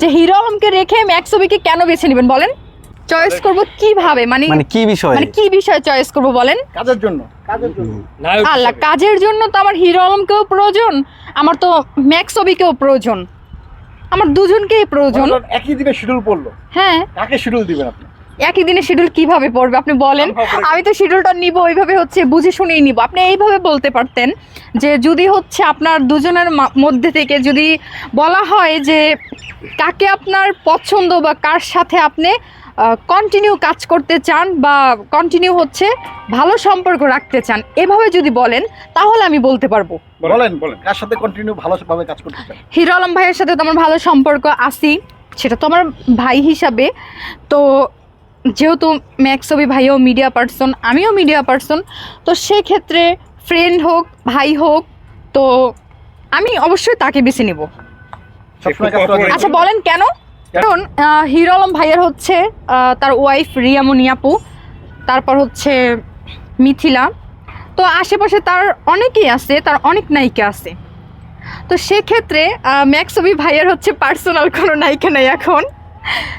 যে হিরো আলমকে রেখে ম্যাক্স ছবিকে কেন বেছে নেবেন বলেন? চয়েস করব কীভাবে? মানে মানে কি বিষয়? মানে কি বিষয়ে চয়েস করব বলেন? কাজের জন্য। কাজের জন্য। আল্লাহ কাজের জন্য তো আমার হিরো আলমকেও প্রয়োজন আমার তো ম্যাক্স ছবিকেও প্রয়োজন আমার দুজনকেই প্রয়োজন। একই দিনে শিডিউল পড়ল। হ্যাঁ। কাকে শিডিউল দিবেন আপনি? একই দিনে শিডিউল কীভাবে পড়বে আপনি বলেন? আমি তো শিডিউলটা নিব ওইভাবে হচ্ছে বুঝে শুনেই নিব। আপনি এইভাবে বলতে পারতেন যে যদি হচ্ছে আপনার দুজনের মধ্যে থেকে যদি বলা হয় যে কাকে আপনার পছন্দ বা কার সাথে আপনি কন্টিনিউ কাজ করতে চান বা কন্টিনিউ হচ্ছে ভালো সম্পর্ক রাখতে চান এভাবে যদি বলেন তাহলে আমি বলতে পারব। বলেন। বলেন কার সাথে কন্টিনিউ ভালোভাবে কাজ করতে চান? হিরো আলম ভাইয়ের সাথে তো আমার ভালো সম্পর্ক আছি সেটা তো আমার ভাই হিসাবে। তো যেহেতু ম্যাক্সবি ভাইও মিডিয়া পার্সন আমিও মিডিয়া পার্সন তো সেক্ষেত্রে ফ্রেন্ড হোক ভাই হোক তো আমি অবশ্যই তাকে বেছে নিব। আচ্ছা বলেন কেন? কারণ আহ, হিরো আলম ভাইয়ের হচ্ছে আহ, তার ওয়াইফ রিয়ামনি আপু তারপর হচ্ছে মিথিলা। তো আশেপাশে তার অনেকেই আছে তার অনেক নায়িকা আছে। তো সেক্ষেত্রে ম্যাক্সবি ভাইয়ের হচ্ছে পার্সোনাল কোনো নায়িকা নেই এখন।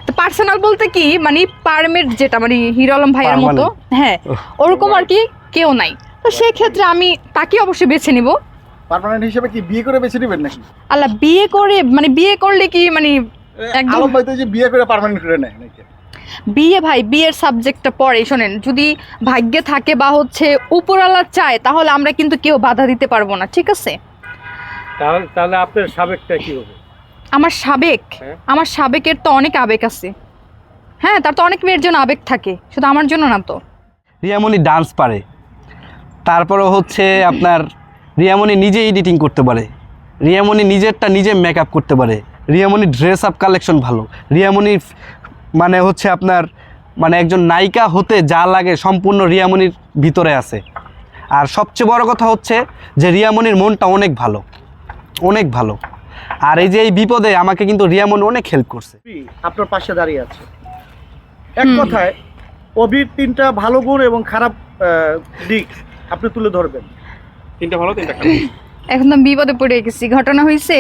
তো পার্সোনাল বলতে কি মানে পারমেট যেটা মানে হিরো আলম ভাইয়ের মতো হ্যাঁ ওরকম আর কি কেউ নাই। তো সেক্ষেত্রে আমি তাকে অবশ্যই বেছে নিব। পার্মানেন্ট হিসেবে কি বিয়ে করে বেছে নেবেন নাকি? আল্লাহ বিয়ে করে মানে বিয়ে করলে কি মানে একদম আলম ভাই তো যে বিয়ে করে পার্মানেন্ট করে নেয় নাকি? বিয়ে ভাই বিয়ের সাবজেক্টটা পরে শোনেন যদি ভাগ্যে থাকে বা হচ্ছে উপরওয়ালা চায় তাহলে আমরা কিন্তু কেউ বাধা দিতে পারব না ঠিক আছে? তাহলে তাহলে আপনার সাবেকটা কি হবে? আমার সাবেক? হ্যাঁ। আমার সাবেকের তো অনেক আবেগ আছে। হ্যাঁ তার তো অনেক মেয়ের জন্য আবেগ থাকে শুধু আমার জন্য না তো। রিয়ামণি ডান্স পারে। তারপরে হচ্ছে আপনার রিয়ামণি নিজে এডিটিং করতে পারে। রিয়ামণি নিজেরটা নিজে মেকআপ করতে পারে। রিয়ামণি ড্রেস আপ কালেকশন ভালো। রিয়ামণি মানে হচ্ছে আপনার মানে একজন নায়িকা হতে যা লাগে সম্পূর্ণ রিয়ামণির ভিতরে আছে। আর সবচেয়ে বড় কথা হচ্ছে যে রিয়ামণির মনটা অনেক ভালো। অনেক ভালো। আর এই যে এই বিপদে আমাকে কিন্তু রিয়ামণি অনেক হেল্প করছে। আপনার পাশে দাঁড়িয়ে আছে। এক কথায় অভির তিনটা ভালো গুণ এবং খারাপ দিক আপনি তুলে ধরবেন। তিনটা ভালো, তিনটা খারাপ। এখন তো বিপদে পড়ে গেছি। ঘটনা হয়েছে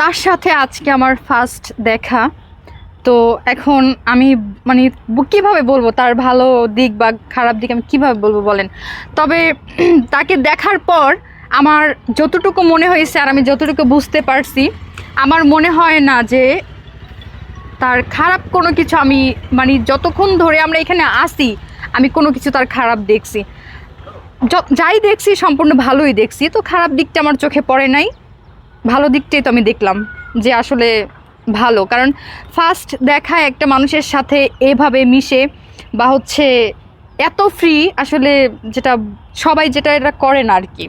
তার সাথে আজকে আমার ফার্স্ট দেখা। তো এখন আমি মানে কীভাবে বলব, তার ভালো দিক বা খারাপ দিক আমি কীভাবে বলব বলেন? তবে তাকে দেখার পর আমার যতটুকু মনে হয়েছে আর আমি যতটুকু বুঝতে পারছি, আমার মনে হয় না যে তার খারাপ কোনো কিছু আমি মানে যতক্ষণ ধরে আমরা এখানে আসি আমি কোনো কিছু তার খারাপ দেখছি। যাই দেখছি, সম্পূর্ণ ভালোই দেখছি। তো খারাপ দিকটা আমার চোখে পড়ে নাই। ভালো দিকটাই তো আমি দেখলাম যে আসলে ভালো। কারণ ফার্স্ট দেখায় একটা মানুষের সাথে এভাবে মিশে বা হচ্ছে এত ফ্রি আসলে যেটা সবাই যেটা এটা করে না আর কি।